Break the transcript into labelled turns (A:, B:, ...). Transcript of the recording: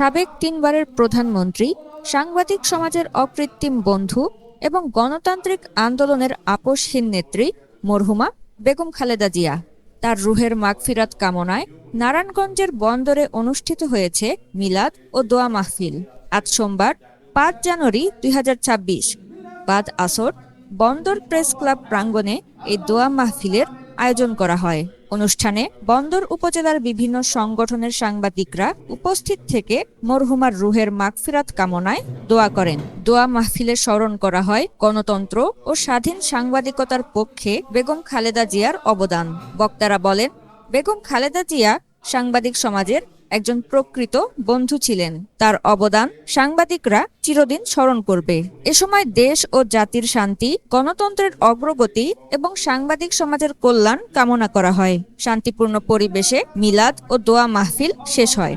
A: সাবেক তিনবারের প্রধানমন্ত্রী, সাংবাদিক সমাজের অকৃত্রিম বন্ধু এবং গণতান্ত্রিক আন্দোলনের আপোষহীন নেত্রী মরহুমা বেগম খালেদা জিয়া। তার রুহের মাগফিরাত কামনায় নারায়ণগঞ্জের বন্দরে অনুষ্ঠিত হয়েছে মিলাদ ও দোয়া মাহফিল। আজ সোমবার, পাঁচ জানুয়ারি দুই হাজার ছাব্বিশ। বাদ আসর বন্দর প্রেস ক্লাব প্রাঙ্গণে এই দোয়া মাহফিলের আয়োজন করা হয়। অনুষ্ঠানে বন্দর উপজেলার বিভিন্ন সংগঠনের সাংবাদিকরা উপস্থিত থেকে মরহুমার রুহের মাগফিরাত কামনায় দোয়া করেন। দোয়া মাহফিলে স্মরণ করা হয় গণতন্ত্র ও স্বাধীন সাংবাদিকতার পক্ষে বেগম খালেদা জিয়ার অবদান। বক্তারা বলেন, বেগম খালেদা জিয়া সাংবাদিক সমাজের একজন প্রকৃত বন্ধু ছিলেন। তার অবদান সাংবাদিকরা চিরদিন স্মরণ করবে। এ সময় দেশ ও জাতির শান্তি, গণতন্ত্রের অগ্রগতি এবং সাংবাদিক সমাজের কল্যাণ কামনা করা হয়। শান্তিপূর্ণ পরিবেশে মিলাদ ও দোয়া মাহফিল শেষ হয়।